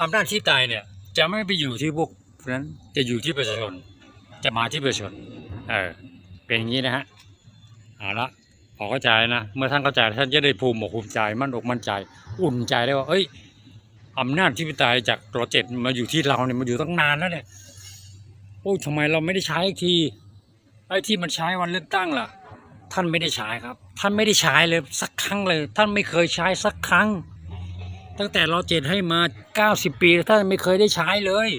อำนาจที่ตายเนี่ย จะไม่ไปอยู่ที่พวกนั้นจะอยู่ที่ประชาชน จะมาที่ประชาชน เออ เป็นอย่างนี้นะฮะเอาละพอเข้าใจนะ เมื่อท่านเข้าใจท่านจะได้ภูมิอกภูมิใจมั่นอกมั่นใจ อุ่นใจได้ว่า เอ้ยอำนาจที่ปไตยจากตรเจ็ดมาอยู่ที่เราเนี่ยมาอยู่ตั้งนานแล้วเนี่ยโอ้ทำไมเราไม่ได้ใช้อีกทีไอ้ที่มันใช้วันเลือกตั้งล่ะ ท่านไม่ได้ใช้ครับ ท่านไม่ได้ใช้เลยสักครั้งเลย ท่านไม่เคยใช้สักครั้ง ตั้งแต่รเจ็ดให้มา 90 ปีท่านไม่เคยได้ใช้เลย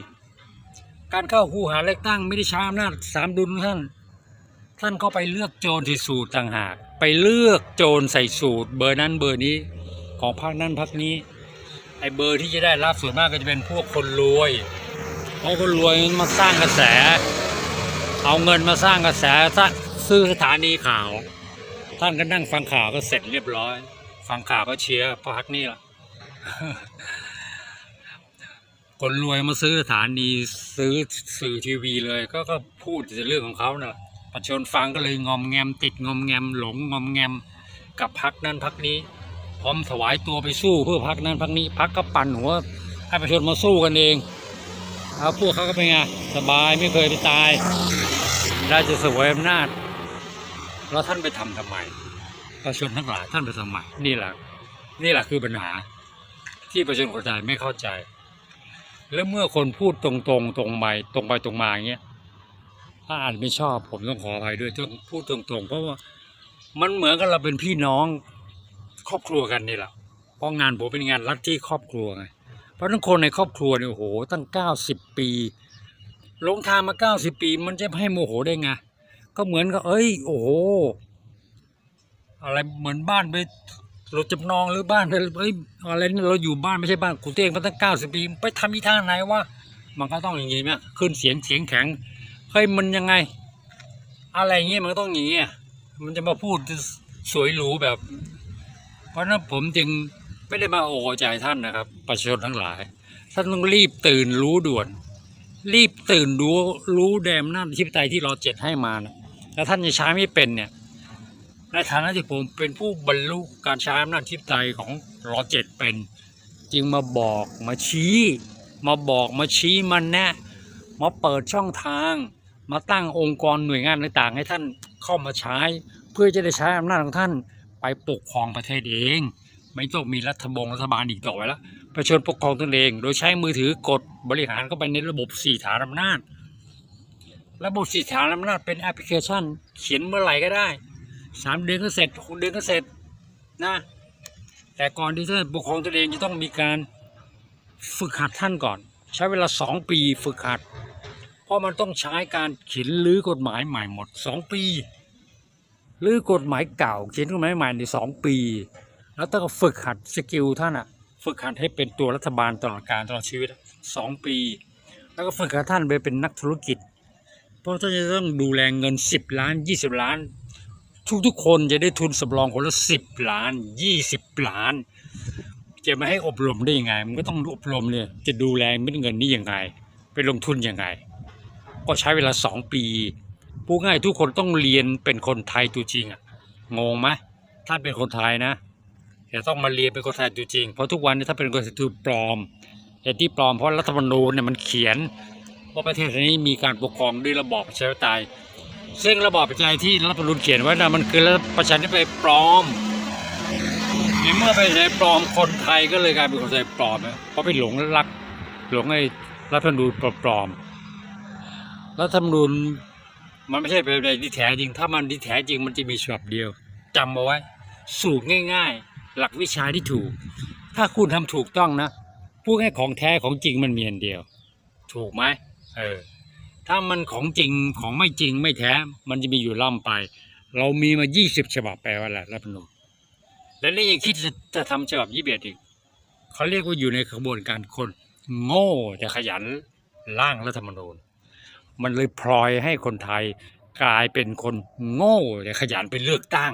การเข้าคูหาเลือกตั้งไม่ได้ใช้อำนาจสามดุลท่าน ท่านก็ไปเลือกโจรที่สูตรต่างหาก ไปเลือกโจรใส่สูตร เบอร์นั้นเบอร์นี้ของพรรคนั้นพรรคนี้ ไอเบอร์ที่จะได้รับส่วนมากก็จะเป็นพวกคนรวยเพราะคนรวยมาสร้างกระแส เอาเงินมาสร้างกระแสสร้างซื้อสถานีข่าว ท่านก็นั่งฟังข่าวก็เสร็จเรียบร้อย ฟังข่าวก็เชียร์พรรคนี้ล่ะ คนรวยมาซื้อสถานีซื้อสื่อทีวีเลย ก็ก็พูดแต่เรื่องของเขาเนะ่ะประชาชนฟังก็เลยงอมแงม ติดงอมแงม หลงงอมแงม กับพักนั้นพักนี้ พร้อมถวายตัวไปสู้เพื่อพักนั้นพักนี้พักก็ปั่นหัวให้ประชาชนมาสู้กันเองเอาพวกเขาก็เป็นไงสบายไม่เคยไปตายได้จะสวยอำนาจแล้วท่านไปทำทำไมประชาชนทั้งหลายท่านไปทำไมนี่แหละนี่แหละคือปัญหา ที่ประชาชนคนไทยไม่เข้าใจ แล้วเมื่อคนพูดตรงๆตรงไปตรงไปตรงมาอย่างเงี้ยถ้าอ่านไม่ชอบผมต้องขออภัยด้วยต้องพูดตรงๆ เพราะว่ามันเหมือนกับเราเป็นพี่น้องครอบครัวกันนี่แหละเพราะงานผมเป็นงานรัฐที่ครอบครัวไงเพราะทั้งคนในครอบครัวเนี่ยโอ้โหตั้งเก้าสิบปีลงทางมาเก้าสิบปี มันจะให้โมโหได้ไงก็เหมือนกับเอ้ย โอ้โหอะไรเหมือนบ้านไป เราจำนองหรือบ้านเอ้ยอะไรนี่เราอยู่บ้านไม่ใช่บ้านกูเต้งมาตั้งเก้าสิบปีไปทำอีท่าไหนวะมันก็ต้องอย่างงี้ไหมขึ้นเสียงเสียงแข็งเฮ้ยมันยังไง อะไรเงี้ยมันก็ต้องอย่างงี้อะมันจะมาพูดสวยหรูแบบ เพราะนั้นผมจึงไม่ได้มาโอ้ใจท่านนะครับ ประชาชนทั้งหลาย ท่านต้องรีบตื่นรู้ด่วน รีบตื่นรู้รู้แดมหน้าที่ปไตยที่เราเจ็ดให้มานะแล้วท่านจะใช้ไม่เป็นเนี่ย ในฐานะที่ผมเป็นผู้บรรลุการใช้อำนาจทิพไตยของรอเจ็ดเป็น จึงมาบอกมาชี้ มาบอกมาชี้มาแนะมาเปิดช่องทาง มาตั้งองค์กรหน่วยงานต่างๆ ให้ท่านเข้ามาใช้ เพื่อจะได้ใช้อำนาจของท่านไปปกครองประเทศเอง ไม่ต้องมีรัฐบงรัฐบาลอีกต่อไปแล้วประชาชนปกครองตนเอง โดยใช้มือถือกดบริหารเข้าไปในระบบสี่ฐานอำนาจ ระบบสี่ฐานอำนาจเป็นแอปพลิเคชัน เขียนเมื่อไหร่ก็ได้ สามเดือนก็เสร็จหกเดือนก็เสร็จนะ แต่ก่อนที่ท่านปกครองตนเองจะต้องมีการฝึกหัดท่านก่อน ใช้เวลาสองปีฝึกหัด เพราะมันต้องใช้การเขียนรื้อกฎหมายใหม่หมดสองปีรื้อกฎหมายเก่าเขียนกฎหมายใหม่ในสองปี แล้วต้องฝึกหัดสกิลท่านอะฝึกหัดให้เป็นตัวรัฐบาลตลอดการตลอดชีวิตสองปี แล้วก็ฝึกหัดท่านไปเป็นนักธุรกิจ เพราะท่านจะต้องดูแลเงินสิบล้านยี่สิบล้าน ทุกๆ คนจะได้ทุนสำรองคนละสิบล้านยี่สิบล้าน จะไม่ให้อบรมได้ยังไง มันก็ต้องอบรมเนี่ยจะดูแลเม็ดเงินนี้ยังไง ไปลงทุนยังไง ก็ใช้เวลาสองปีพูดง่ายทุกคนต้องเรียนเป็นคนไทยตัวจริงอะงงไหมท่านเป็นคนไทยนะแต่ต้องมาเรียนเป็นคนไทยตัวจริง เพราะทุกวันนี้ถ้าเป็นคนไทยตัวปลอมเหตุที่ปลอมเพราะรัฐธรรมนูญเนี่ยมันเขียนว่าประเทศนี้มีการปกครองด้วยระบอบประชาธิปไตย ซึ่งระบอบประชาธิปไตยที่รัฐธรรมนูญเขียนไว้นะมันคือระบอบประชาธิปไตยปลอมในเมื่อไปใช้ปลอมคนไทยก็เลยกลายเป็นคนไทยปลอมนะเพราะไปหลงรักหลงไอ้รัฐธรรมนูญปลอมๆรัฐธรรมนูญมันไม่ใช่เป็นอะไรที่แท้จริง ถ้ามันที่แท้จริงมันจะมีฉบับเดียวจำเอาไว้ สูตรง่าย ๆ หลักวิชาที่ถูก ถ้าคุณทำถูกต้องนะพูดให้ของแท้ของจริงมันมีอันเดียว ถูกไหมเออ ถ้ามันของจริงของไม่จริงไม่แท้ มันจะมีอยู่ล่ำไป เรามีมา 20 ฉบับแปลว่าอะไรรัฐธรรมนูญและนี่ยังคิดจะจะทำฉบับยี่สิบเอ็ดอีกเขาเรียกว่าอยู่ในกระบวนการคน โง่แต่ขยันร่างรัฐธรรมนูญ มันเลยพลอยให้คนไทยกลายเป็นคนโง่แต่ขยันไปเลือกตั้ง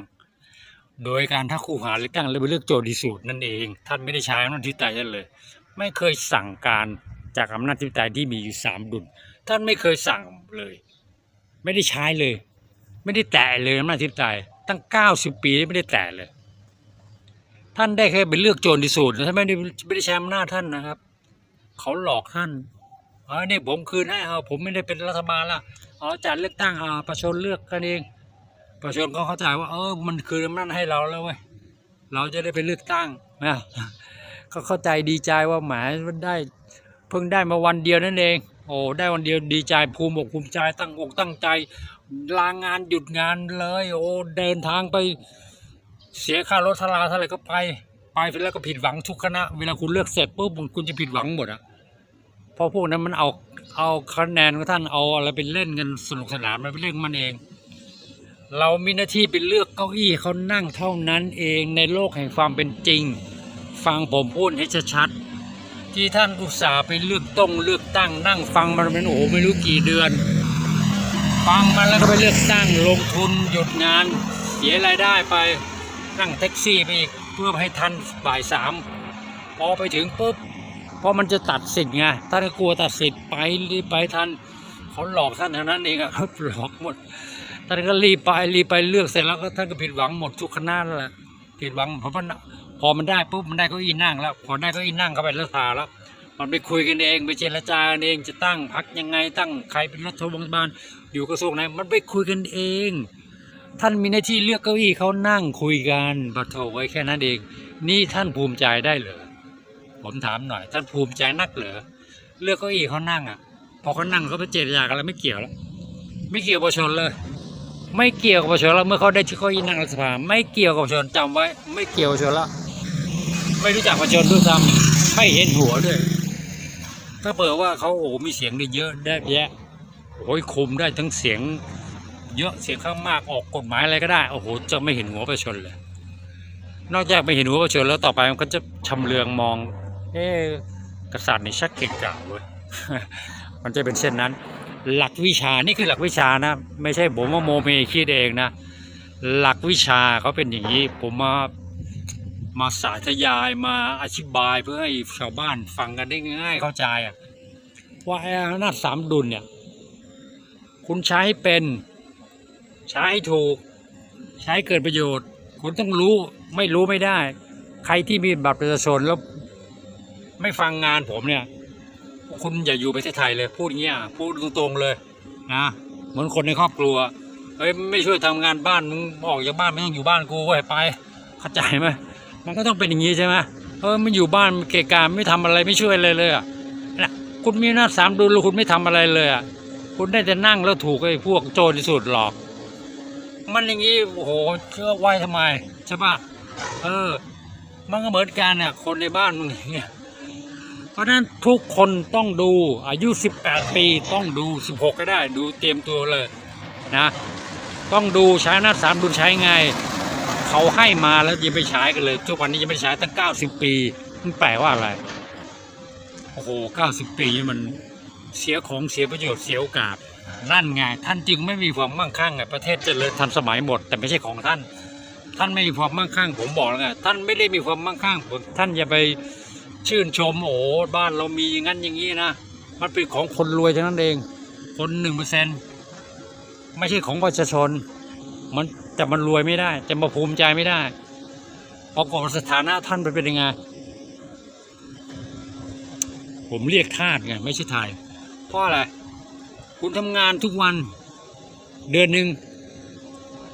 โดยการถ้าคู่หาเลือกตั้งแล้วไปเลือกโจทย์ดีสูตรนั่นเอง ท่านไม่ได้ใช้อำนาจที่ตายท่นเลย ไม่เคยสั่งการจากอำนาจที่ตายที่มีอยู่สามดุล ท่านไม่เคยสั่งเลย ไม่ได้ใช้เลย ไม่ได้แตะเลยอำนาจทิพย์ใจตั้งเก้าสิบปีไม่ได้แตะเลย ท่านได้แค่ไปเลือกโจรที่สุดท่านไม่ได้ไม่ได้ใช้อำนาจท่านนะครับ เขาหลอกท่านเออนี่ผมคืนให้เอาผมไม่ได้เป็นรัฐบาลละเอจัดเลือกตั้งเอาประชาชนเลือกกันเอง ประชาชนก็เข้าใจว่า เออมันคืนอำนาจให้เราแล้วเว้ยเราจะได้ไปเลือกตั้งนะก็เข้าใจดีใจว่าหมายมันได้ เพิ่งได้มาวันเดียวนั่นเอง โอ้ได้วันเดียวดีใจภูมิอกภูมิใจตั้งอกตั้งใจ ลางานหยุดงานเลย โอ้เดินทางไปเสียค่ารถทลาเท่าไหร่ก็ไป ไปเสร็จแล้วก็ผิดหวังทุกคณะ เวลาคุณเลือกเสร็จปุ๊บคุณจะผิดหวังหมดอะเพราะพวกนั้นมันเอาเอาคะแนนของท่านเอาอะไรไปเล่นกันสนุกสนานมันไปเล่นมันเอง เรามีหน้าที่ไปเลือกเก้าอี้เขานั่งเท่านั้นเองในโลกแห่งความเป็นจริง ฟังผมพูดให้ชัดๆ ที่ท่านอุตส่าห์ไปเลือกต้องเลือกตั้งนั่งฟังมันเป็นโอ้ไม่รู้กี่เดือน ฟังมันแล้วก็ไปเลือกตั้งลงทุนหยุดงาน เสียรายได้ไปนั่งแท็กซี่ไปอีกเพื่อให้ทันบ่ายสามพอไปถึงปุ๊บเพราะมันจะตัดสิทธิ์ไงท่านก็กลัวตัดสิทธิ์ไปรีบไปทันเขาหลอกท่านเท่านั้นเองอะครับหลอกหมดท่านก็รีบไปรีบไปเลือกเสร็จแล้วก็ท่านก็ผิดหวังหมดทุกคณะนั่นแหละผิดหวังเพราะมันพ อมันได้ปุ๊บมันได้เก็อีนั่งแล้วพอได้เก็อีนั่งเข้าไปรัฐาแล้ว มันไปคุยกันเองไปเจรจากันเองจะตั้งพักยังไงตั้งใครเป็นรัฐบาลอยู่กระทรวงไหนมันไปคุยกันเอง ท่านมีหน้าที่เลือกเก้าอี้เขานั่งคุยกันบัตรโถไว้แค่นั้นเอง นี่ท่านภูมิใจได้เหรอผมถามหน่อย ท่านภูมิใจนักเหรอเลือกเก้าอี้เขานั่งอะพอเขานั่งเขาไปเจรจากันแล้วไม่เกี่ยวแล้วไม่เกี่ยวกับประชาชนเลยไม่เกี่ยวกับประชาชนแล้วเมื่อเขาได้ชื่อเก้าอี้นั่งรัฐสภาไม่เกี่ยวกับประชาชนจำไว้ ไม่เกี่ยวกับประชาชนแล้ว ไม่รู้จักประชาชนด้วยซ้ำไม่เห็นหัวด้วย ถ้าเปิดว่าเขาโอ้โหมีเสียงได้เยอะได้แยะโอ้ยคุมได้ทั้งเสียง เยอะเสียงข้างมากออกกฎหมายอะไรก็ได้โอ้โหจะไม่เห็นหัวประชาชนเลย นอกจากไม่เห็นหัวประชาชนแล้วต่อไปมันก็จะชำเลืองมอง เอ๊กษัตริย์นี่ชักเก่งกาจเว้ยมันจะเป็นเช่นนั้น หลักวิชานี่คือหลักวิชานะ ไม่ใช่ผมว่าโมเมคิดเองนะ หลักวิชาเขาเป็นอย่างนี้ ผมมา มาสาธยายมาอธิบายเพื่อให้ชาวบ้านฟังกันได้ง่ายเข้าใจอะว่าไอ้อำนาจสามดุลเนี่ย คุณใช้เป็น ใช้ถูก ใช้เกิดประโยชน์ คุณต้องรู้ไม่รู้ไม่ได้ ใครที่มีบัตรประชาชนแล้ว ไม่ฟังงานผมเนี่ย คุณอย่าอยู่ประเทศไทยเลย พูดงเงี้ยพูดตรงๆเลยนะเหมือนคนในครอบครัวเฮ้ยไม่ช่วยทำงานบ้านมึงออกจากบ้านไม่ต้องอยู่บ้านกูเว้ยไปเข้าใจไหม มันก็ต้องเป็นอย่างนี้ใช่ไหมเออมันอยู่บ้านเกะกาไม่ทำอะไรไม่ช่วยเลยเลยอะนะคุณมีหน้าสามดุลแลคุณไม่ทำอะไรเลยอะคุณได้แต่นั่งแล้วถูกไอ้พวกโจรที่สุดหลอก มันอย่างนี้โอ้โหเชื่อไว้ทำไมใช่ปะเออ มันก็เหมือนกันเนี่ยคนในบ้านมึงอย่างเงี้ยเพราะฉะนั้นทุกคนต้องดูอายุ 18 ปีต้องดู 16 ก็ได้ดูเตรียมตัวเลยนะ ต้องดูใช้หน้าสามดุลใช้ไง เขาให้มาแล้วยังไปใช้กันเลย ทุกวันนี้ยังไม่ใช้ตั้ง90ปี มันแปลว่าอะไร โอ้โห90ปีนี่มันเสียของเสียประโยชน์เสียโอกาสนั่นไงท่านจึงไม่มีความมั่งคั่งไงประเทศเจริญทันสมัยหมด แต่ไม่ใช่ของท่าน ท่านไม่มีความมั่งคั่ง ผมบอกแล้วไงท่านไม่ได้มีความมั่งคั่งผมท่านอย่าไปชื่นชมโอ้บ้านเรามีอย่างนั้นอย่างนี้นะมันเป็นของคนรวยทั้งนั้นเอง คนหนึ่งเปอร์เซ็นไม่ใช่ของประชาชนมัน แต่มันรวยไม่ได้ จะมาภูมิใจไม่ได้เพราะก่อนสถานะท่านไปเป็นยังไง ผมเรียกทาสไงไม่ใช่ไทยเพราะอะไร คุณทำงานทุกวันเดือนหนึ่ง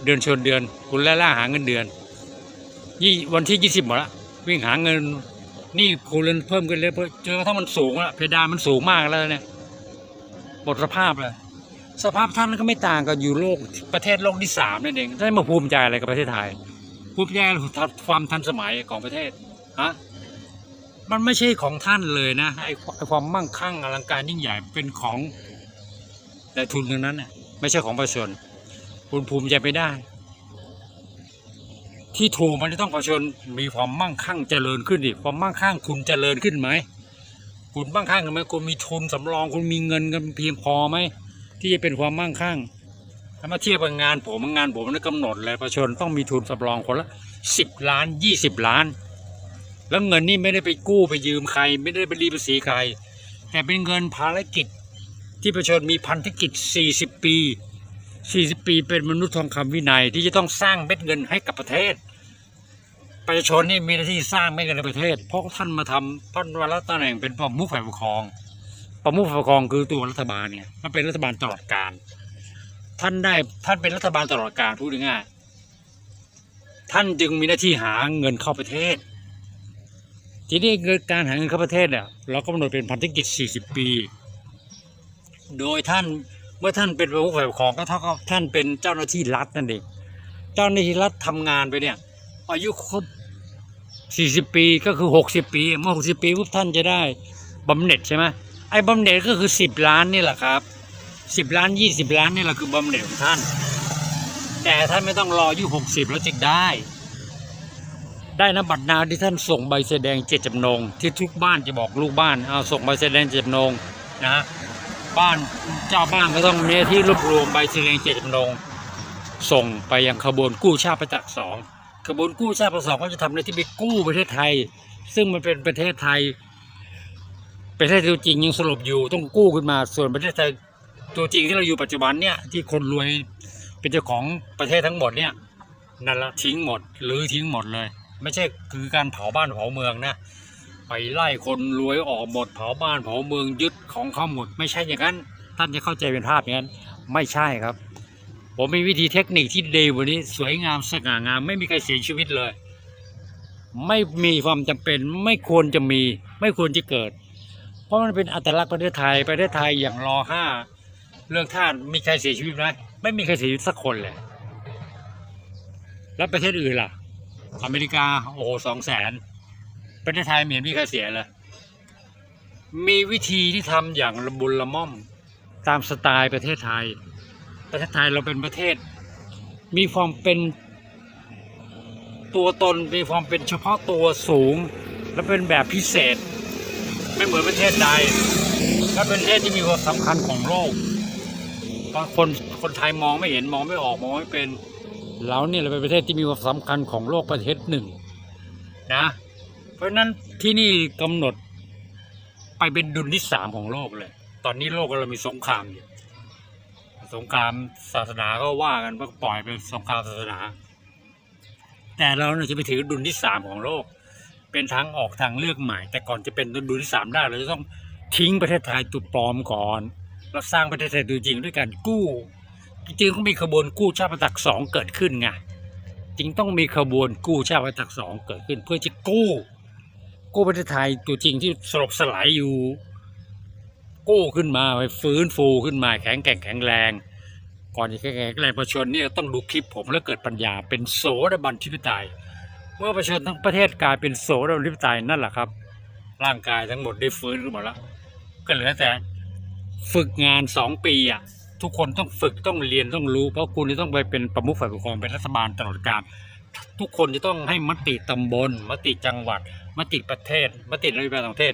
เดือนชนเดือน คุณไล่ล่าหาเงินเดือนยี่วันที่ยี่สิบหมดละวิ่งหาเงิน นี่คูณเพิ่มขึ้นเลยเพราะเจอถ้ามันสูงล้วเพดานมันสูงมากแล้วเนี่ยหมดสภาพเลย สภาพท่านก็ไม่ต่างกับอยู่โลกประเทศโลกที่สามนั่นเองได้มาภูมิใจอะไรกับประเทศไทยภูมิใจความทันสมัยของประเทศฮะมันไม่ใช่ของท่านเลยนะไอ้ไอความมั่งคั่งอลังการยิ่งใหญ่เป็นของแต่ทุนทั้งนั้นน่ะไม่ใช่ของประชาชนคุณภูมิใจไม่ได้ ที่ถูกมันจะต้องประชาชนมีความมั่งคั่งเจริญขึ้นดิความมั่งคั่งคุณเจริญขึ้นไหมคุณมั่งคั่งไหมคุณมีทุนสำรองคุณมีเงินกันเพียงพอไหม ที่จะเป็นความมั่งคั่งถ้ามาเทียบกับงานผมงานผมมันกำหนดเลยประชาชนต้องมีทุนสำรองคนละสิบล้านยี่สิบล้าน แล้วเงินนี่ไม่ได้ไปกู้ไปยืมใคร ไม่ได้ไปรีดภาษีใคร แต่เป็นเงินภารกิจที่ประชาชนมีพันธกิจ 40 ปี 40 ปีเป็นมนุษย์ทองคำวินัยที่จะต้องสร้างเม็ดเงินให้กับประเทศ ประชาชนนี่มีหน้าที่สร้างไม่กันในประเทศ เพราะท่านมาทำท่านวันละตำแหน่งเป็นประมุขฝ่ายปกครอง ประมุขฝ่ายปกครองคือตัวรัฐบาลเนี่ยมันเป็นรัฐบาลตลอดการ ท่านได้ท่านเป็นรัฐบาลตลอดการพูดง่ายท่านจึงมีหน้าที่หาเงินเข้าประเทศ ทีนี้การหาเงินเข้าประเทศเนี่ยเราก็กำหนดเป็นพันธกิจ 40 ปี โดยท่านเมื่อท่านเป็นประมุขฝ่ายปกครองก็เท่ากับท่านเป็นเจ้าหน้าที่รัฐนั่นเองเจ้าหน้าที่รัฐทำงานไปเนี่ยอายุครบ40 ปีก็คือ 60 ปี เมื่อ 60 ปีปุ๊บท่านจะได้บำเหน็จใช่ไหม ไอ้บำเหน็จก็คือ10ล้านนี่แหละครับ10ล้าน20ล้านนี่แหละคือบำเหน็จของท่าน แต่ท่านไม่ต้องรออายุ60แล้วจึงได้ ได้นะบัตรนาที่ท่านส่งใบแสดงเจตจำนงที่ทุกบ้านจะบอกลูกบ้านเอาส่งใบแสดงเจตจำนงนะบ้านเจ้าบ้านก็ต้องมีหน้าที่รวบรวมใบแสดงเจตจำนงส่งไปยังขบวนกู้ชาติประจักษ์สองขบวนกู้ชาติประจักษ์สองก็จะทำหน้าที่ไปกู้ประเทศไทย ซึ่งมันเป็นประเทศไทย ประเทศตัวจริงยังสลบอยู่ต้องกู้ขึ้นมา ส่วนประเทศไทยตัวจริงที่เราอยู่ปัจจุบันเนี่ยที่คนรวยเป็นเจ้าของประเทศทั้งหมดเนี่ยนั่นละทิ้งหมดหรือทิ้งหมดเลย ไม่ใช่คือการเผาบ้านเผาเมืองนะไปไล่คนรวยออกหมดเผาบ้านเผาเมืองยึดของเขาหมด ไม่ใช่อย่างนั้น ท่านจะเข้าใจเป็นภาพอย่างนั้น ไม่ใช่ครับ ผมมีวิธีเทคนิคที่ดีวันนี้สวยงามสง่างาม ไม่มีใครเสียชีวิตเลย ไม่มีความจำเป็นไม่ควรจะมี ไม่ควรจะเกิด ราะมันเป็นอัตลักษณ์ประเทศไทยประเทศไทยอย่างรอห้าเรื่องท่านมีใครเสียชีวิตไหมไม่มีใครเสียชีวิตสักคนเลย แล้วประเทศอื่นล่ะ อเมริกาโอ้โหสองแสนประเทศไทยไม่เห็นมีใครเสียเลยมีวิธีที่ทำอย่างละบุญละม่อมตามสไตล์ประเทศไทย ประเทศไทยเราเป็นประเทศ มีความเป็นตัวตนมีความเป็นเฉพาะตัวสูง และเป็นแบบพิเศษ ไม่เหมือนประเทศใดและเป็นประเทศที่มีความสำคัญของโลกบางคนคนไทยมองไม่เห็นมองไม่ออกมองไม่เป็นเราเนี่ยเราเป็นประเทศที่มีความสำคัญของโลกประเทศหนึ่งนะ เพราะฉะนั้นที่นี่กำหนดไปเป็นดุลที่สามของโลกเลย ตอนนี้โลกเรามีสงครามอยู่สงครามศาสนาก็ว่ากันว่าปล่อยเป็นสงครามศาสนา แต่เราเนี่ยจะไปถือดุลที่สามของโลก เป็นทางออกทางเลือกใหม่ แต่ก่อนจะเป็นดุลที่สามได้เราจะต้องทิ้งประเทศไทยตัวปลอมก่อนแล้วสร้างประเทศไทยตัวจริงด้วยการกู้ จริงๆต้องมีขบวนกู้ชาติประจักษ์สองเกิดขึ้นไงจึงต้องมีขบวนกู้ชาติประจักษ์สองเกิดขึ้น เพื่อจะกู้ กู้ประเทศไทยตัวจริงที่สลบสลายอยู่ กู้ขึ้นมาไปฟื้นฟูขึ้นมาแข็งแกร่งแข็งแรงก่อนจะแข็งแรงแรงประชาชนเนี่ยต้องดูคลิปผมแล้วเกิดปัญญาเป็นโสดาบันทิปไตย มื่อประชาชนทั้งประเทศกลายเป็นโสดาบันทิปไตยนั่นแหละครับ ร่างกายทั้งหมดได้ฟื้นขึ้นมาแล้ว ก็เหลือแต่ฝึกงานสองปีอะทุกคนต้องฝึกต้องเรียนต้องรู้ เพราะคุณจะต้องไปเป็นประมุขฝ่ายปกครองเป็นรัฐบาลตลอดกาลทุกคนจะต้องให้มติตำบล มติจังหวัด มติประเทศ มตินโยบายต่างประเทศ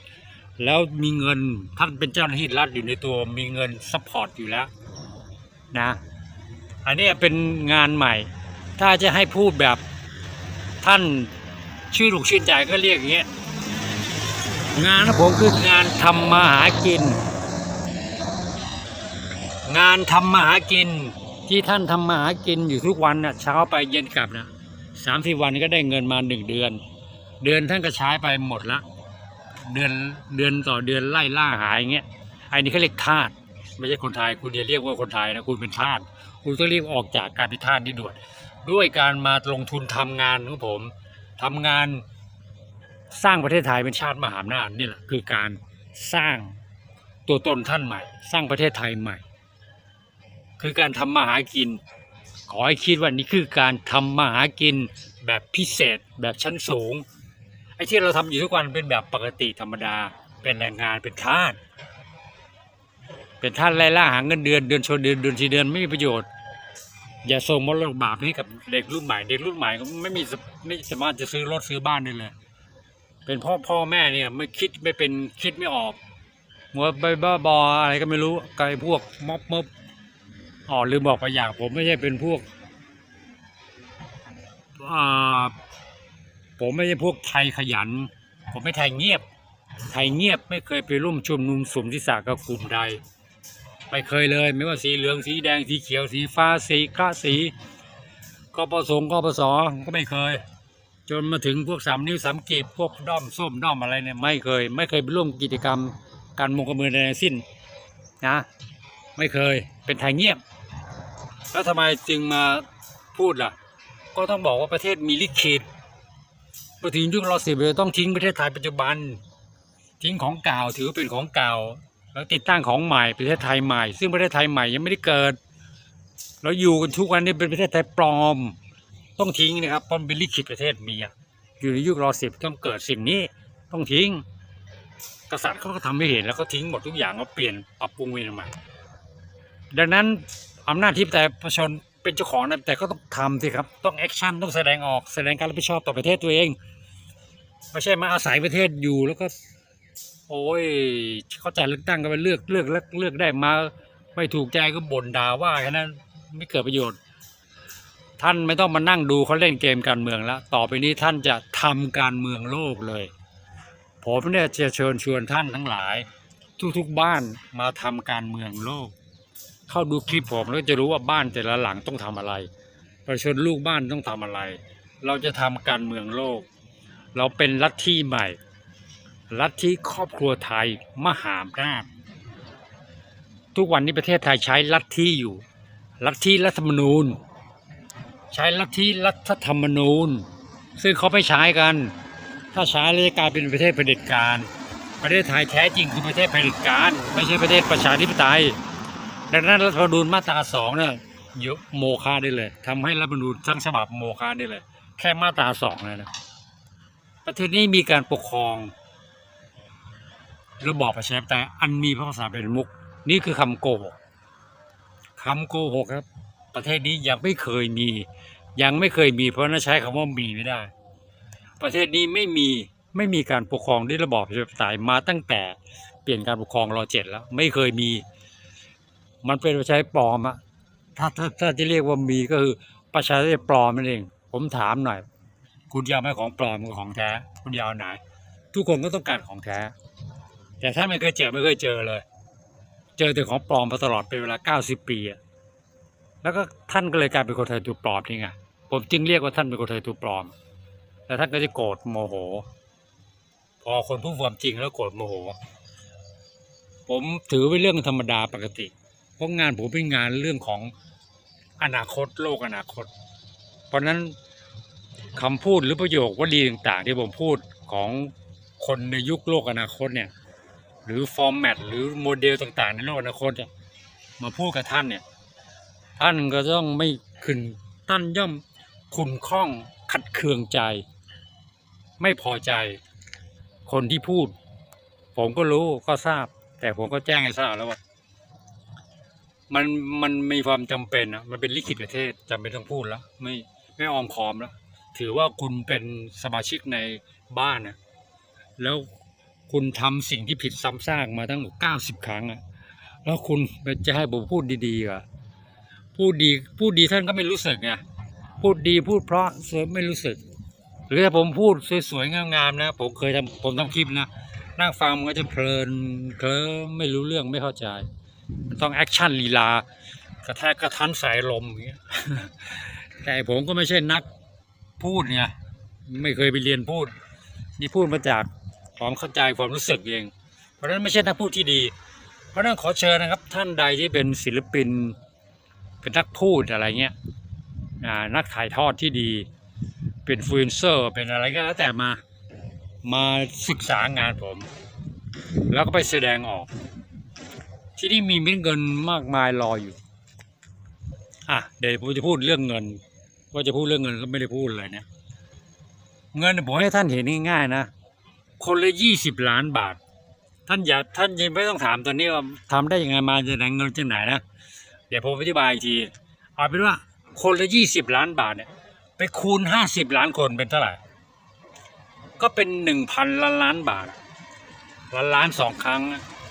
แล้วมีเงินท่านเป็นเจ้าหน้าที่รัฐอยู่ในตัวมีเงินซัพพอร์ตอยู่แล้วนะอันนี้เป็นงานใหม่ ถ้าจะให้พูดแบบ ท่านชื่อถูกชื่นใจก็เรียกอย่างเงี้ยงานของผมคืองานทำมาหากิน งานทำมาหากินที่ท่านทำมาหากินอยู่ทุกวันน่ะเช้าไปเย็นกลับนะสามสี่วันก็ได้เงินมาหนึ่งเดือน เดือนท่านก็ใช้ไปหมดละเดือนเดือนต่อเดือนไล่ล่าหายอย่างเงี้ยไอ้นี่เขาเรียกทาสไม่ใช่คนไทยคุณอย่าเรียกว่าคนไทยนะคุณเป็นทาสคุณต้องรียกออกจากการเป็นทาสนี่ด่วน ด้วยการมาลงทุนทำงานของผมทำงานสร้างประเทศไทยเป็นชาติมหาอำนาจนี่แหละคือการสร้างตัวตนท่านใหม่ สร้างประเทศไทยใหม่ คือการทำมาหากิน ขอให้คิดว่านี่คือการทำมาหากินแบบพิเศษแบบชั้นสูงไอ้ที่เราทำอยู่ทุกวันเป็นแบบปกติธรรมดา เป็นแรงงานเป็นทาสเป็นทาสไล่ล่าหาเงินเดือนเดือนชนเดือนเดือนชีเดือนไม่มีประโยชน์ อย่าส่งมรดกบาปให้กับเด็กรุ่นใหม่ เด็กรุ่นใหม่ก็ไม่มีไม่สามารถจะซื้อรถซื้อบ้านได้เลย เป็นพ่อพ่อแม่เนี่ยไม่คิดไม่เป็นคิดไม่ออกมัวไปบ้าบออะไรก็ไม่รู้ไกลพวกม็อบม็อบอ๋อลืมบอกไปอย่างผมไม่ใช่เป็นพวกอ่าผมไม่ใช่พวกไทยขยัน ผมไม่ไทยเงียบ ไทยเงียบไม่เคยไปร่วมชุมนุมสุมทิศากับกลุ่มใด ไม่เคยเลย ไม่ว่าสีเหลืองสีแดงสีเขียวสีฟ้าสีกระสีกปสงกปสก็ไม่เคย จนมาถึงพวกสามนิ้วสามกีบพวกด้อมส้มด้อมอะไรเนี่ยไม่เคย ไม่เคยไปร่วมกิจกรรม การมงการเมืองใดสิ้นนะ ไม่เคยเป็นไทยเงียบ แล้วทำไมจึงมาพูดล่ะ ก็ต้องบอกว่าประเทศมีลิขิตพอถึงยุครอสิบเราต้องทิ้งประเทศไทยปัจจุบัน ทิ้งของเก่าถือเป็นของเก่า แล้วติดตั้งของใหม่ประเทศไทยใหม่ ซึ่งประเทศไทยใหม่ยังไม่ได้เกิด เราอยู่กันทุกวันนี้เป็นประเทศไทยปลอม ต้องทิ้งนะครับเพราะมันเป็นลิขิตประเทศมีอะอยู่ในยุครอสิบต้องเกิดสิ่งนี้ ต้องทิ้ง กษัตริย์เขาก็ทำให้เห็นแล้วก็ทิ้งหมดทุกอย่างก็เปลี่ยนปรับปรุงเองใหม่ ดังนั้นอำนาจที่แต่ประชาชนเป็นเจ้าของนะแต่ก็ต้องทำสิครับ ต้องแอคชั่นต้องแสดงออกแสดงการรับผิดชอบต่อประเทศตัวเอง ไม่ใช่มาอาศัยประเทศอยู่แล้วก็ โอ้ยเข้าใจเลือกตั้งก็ไปเลือกเลือกแล้วเลือกได้มา ไม่ถูกใจก็บ่นด่าว่าแค่นั้นไม่เกิดประโยชน์ ท่านไม่ต้องมานั่งดูเขาเล่นเกมการเมืองแล้วต่อไปนี้ท่านจะทำการเมืองโลกเลย ผมเนี่ยจะเชิญชวนท่านทั้งหลาย ทุกๆบ้านมาทำการเมืองโลก เข้าดูคลิปผมแล้วจะรู้ว่าบ้านแต่ละหลังต้องทำอะไรประชาชนลูกบ้านต้องทำอะไร เราจะทำการเมืองโลก เราเป็นลัทธิใหม่ ลัทธิครอบครัวไทยมหาอำนาจทุกวันนี้ประเทศไทยใช้ลัทธิอยู่ ลัทธิรัฐธรรมนูญ ใช้ลัทธิรัฐธรรมนูญ ซึ่งเขาไม่ใช้กัน ถ้าใช้แล้วจะกลายเป็นประเทศเผด็จการ ประเทศไทยแท้จริงคือประเทศเผด็จการ ไม่ใช่ประเทศประชาธิปไตย ดังนั้นรัฐธรรมนูญมาตราสองเนี่ยยกโมฆะได้เลยทำให้รัฐธรรมนูญทั้งฉบับโมฆะได้เลย แค่มาตราสองนะนะประเทศนี้มีการปกครอง ระบอบประชาธิปไตยอันมีพระภาษาเป็นมุก นี่คือคำโกหกคำโกหกครับ ประเทศนี้ยังไม่เคยมี ยังไม่เคยมี เพราะนั้นใช้คำว่ามีไม่ได้ ประเทศนี้ไม่มีไม่มีการปกครองด้วยระบอบประชาธิปไตยมาตั้งแต่เปลี่ยนการปกครองรอเจ็ดแล้ว ไม่เคยมี มันเป็นประชาธิปปลอมอะถ้าถ้าถ้าจะเรียกว่ามีก็คือประชาธิปไตยปลอมนั่นเอง ผมถามหน่อย คุณยาวไหมของปลอมกับของแท้ คุณยาวไหน ทุกคนก็ต้องการของแท้ แต่ถ้าไม่เคยเจอไม่เคยเจอเลย เจอแต่ของปลอมมาตลอดเป็นเวลาเก้าสิบปีอะแล้วก็ท่านก็เลยกลายเป็นคนไทยตัวปลอมนี่ไงผมจึงเรียกว่าท่านเป็นคนไทยตัวปลอม แต่ท่านก็จะโกรธโมโห พอคนพูดความจริงแล้วโกรธโมโห ผมถือเป็นเรื่องธรรมดาปกติ เพราะงานผมเป็นงานเรื่องของอนาคตโลกอนาคต เพราะนั้นคำพูดหรือประโยควลีต่างๆ ที่ผมพูดของคนในยุคโลกอนาคตเนี่ย หรือฟอร์แมตหรือโมเดลต่างๆ ในโลกอนาคตเนี่ยมาพูดกับท่านเนี่ย ท่านก็ต้องไม่ขึ้นท่านย่อมขุนข้องขัดเคืองใจ ไม่พอใจ คนที่พูด ผมก็รู้ก็ทราบ แต่ผมก็แจ้งให้ทราบแล้วว่ามันมันมีความจำเป็นนะมันเป็นลิขิตประเทศจำเป็นต้องพูดแล้ว ไม่ไม่ออมคอมแล้ว ถือว่าคุณเป็นสมาชิกในบ้านนะแล้ว คุณทำสิ่งที่ผิดซ้ำซากมาทั้งหมดเก้าสิบครั้งอะแล้วคุณจะให้ผมพูดดีๆอะพูดดีพูดดีท่านก็ไม่รู้สึกไงพูดดีพูดเพราะสวยไม่รู้สึก หรือถ้าผมพูดสวยๆงามๆนะ ผมเคยทำผมทำคลิปนะนั่งฟังมันก็จะเพลินเคลิ้มไม่รู้เรื่องไม่เข้าใจ มันต้องแอคชั่นลีลากระแทกกระทันสายลมอย่างเงี้ยแต่ผมก็ไม่ใช่นักพูดไงไม่เคยไปเรียนพูด นี่พูดมาจาก ความเข้าใจความรู้สึกเอง เพราะนั้นไม่ใช่นักพูดที่ดี เพราะนั้นขอเชิญนะครับ ท่านใดที่เป็นศิลปิน เป็นนักพูดอะไรเงี้ยนักถ่ายทอดที่ดี เป็นฟลูเอนเซอร์เป็นอะไรก็แล้วแต่มามาศึกษางานผม แล้วก็ไปแสดงออก ที่นี่มีเม็ดเงินมากมายรออยู่อะเดี๋ยวผมจะพูดเรื่องเงินว่าจะพูดเรื่องเงินก็ไม่ได้พูดเลยเนี่ยเงินผมให้ท่านเห็นง่ายๆนะ คนละยี่สิบล้านบาท ท่านอย่าท่านยังไม่ต้องถามตอนนี้ว่าทำได้ยังไงมาจากไหนเงินจากไหนนะเดี๋ยวผมอธิบายอีกทีเอาเป็นว่าคนละยี่สิบล้านบาทเนี่ยไปคูณห้าสิบล้านคนเป็นเท่าไหร่ ก็เป็นหนึ่งพันล้านล้านบาทล้านล้านสองครั้ง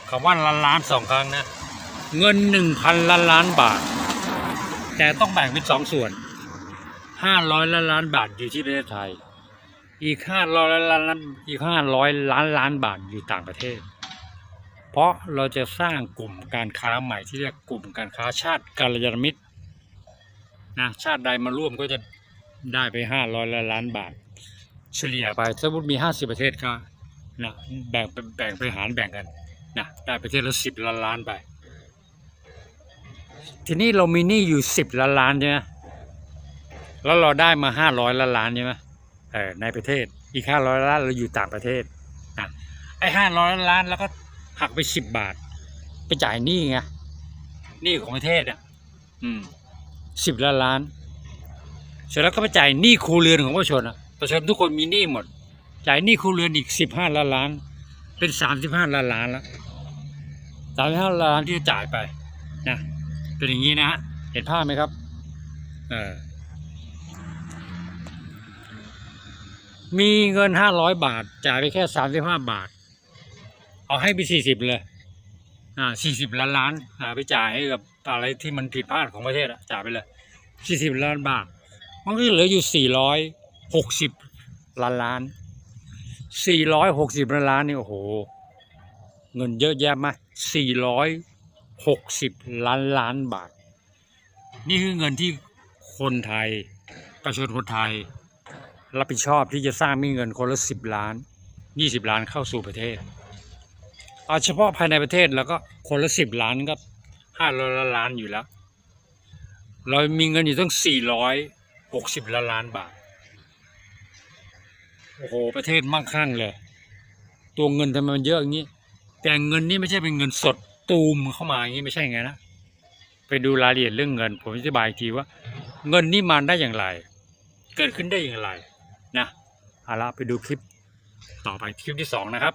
คำว่าล้านล้านสองครั้งนะเงินหนึ่งพันล้านล้านบาท แต่ต้องแบ่งเป็นสองส่วนห้าร้อยล้านล้านบาทอยู่ที่ประเทศไทย อีกห้าร้อยล้านล้านอีกห้าร้อยล้านล้านบาทอยู่ต่างประเทศ เพราะเราจะสร้างกลุ่มการค้าใหม่ที่เรียกกลุ่มการค้าชาติกัลยาณมิตรนะชาติใดมาร่วมก็จะได้ไปห้าร้อยล้านล้านบาท เฉลี่ยไปสมมติมีห้าสิบประเทศก็นะแบ่งเป็นแบ่งไปหารแบ่งกันนะได้ประเทศละสิบล้านล้านไป ทีนี้เรามีหนี้อยู่สิบล้านล้านใช่ไหมแล้วเราได้มาห้าร้อยล้านล้านใช่ไหม เออในประเทศอีกห้าร้อยล้านเราอยู่ต่างประเทศนะไอ้ห้าร้อยล้านแล้วก็หักไปสิบบาท ไปจ่ายหนี้ไงหนี้ของประเทศอะอืมสิบล้านล้านเสร็จแล้วก็ไปจ่ายหนี้ครัวเรือนของประชาชนอะประชาชนทุกคนมีหนี้หมด จ่ายหนี้ครัวเรือนอีกสิบห้าล้านล้าน เป็นสามสิบห้าล้านล้านแล้วสามสิบห้าล้านที่จะจ่ายไปนะเป็นอย่างนี้นะเห็นภาพไหมครับ เออ มีเงินห้าร้อยบาท จ่ายไปแค่สามสิบห้าบาท เอาให้ไปสี่สิบเลย อ่าสี่สิบล้านล้านอ่าไปจ่ายให้กับอะไรที่มันผิดพลาดของประเทศอะจ่ายไปเลยสี่สิบล้านบาท มันก็เหลืออยู่สี่ร้อยหกสิบล้านล้านสี่ร้อยหกสิบล้านล้านนี่โอ้โห เงินเยอะแยะมากสี่ร้อยหกสิบล้านล้านบาท นี่คือเงินที่คนไทยประชาชนคนไทย รับผิดชอบที่จะสร้างมีเงินคนละสิบล้านยี่สิบล้านเข้าสู่ประเทศเอาเฉพาะภายในประเทศแล้วก็คนละสิบล้านก็ห้าร้อยล้านอยู่แล้ว เรามีเงินอยู่ตั้งสี่ร้อยหกสิบล้านล้านบาท โอ้โห ประเทศมั่งคั่งเลย ตัวเงินทำไมมันเยอะอย่างนี้ แต่เงินนี่ไม่ใช่เป็นเงินสดตูมเข้ามาอย่างนี้ไม่ใช่ไงนะ ไปดูรายละเอียดเรื่องเงิน ผมอธิบายอีกทีว่า เงินนี่มาได้อย่างไร เกิดขึ้นได้อย่างไร เอาละไปดูคลิปต่อไปคลิปที่สองนะครับ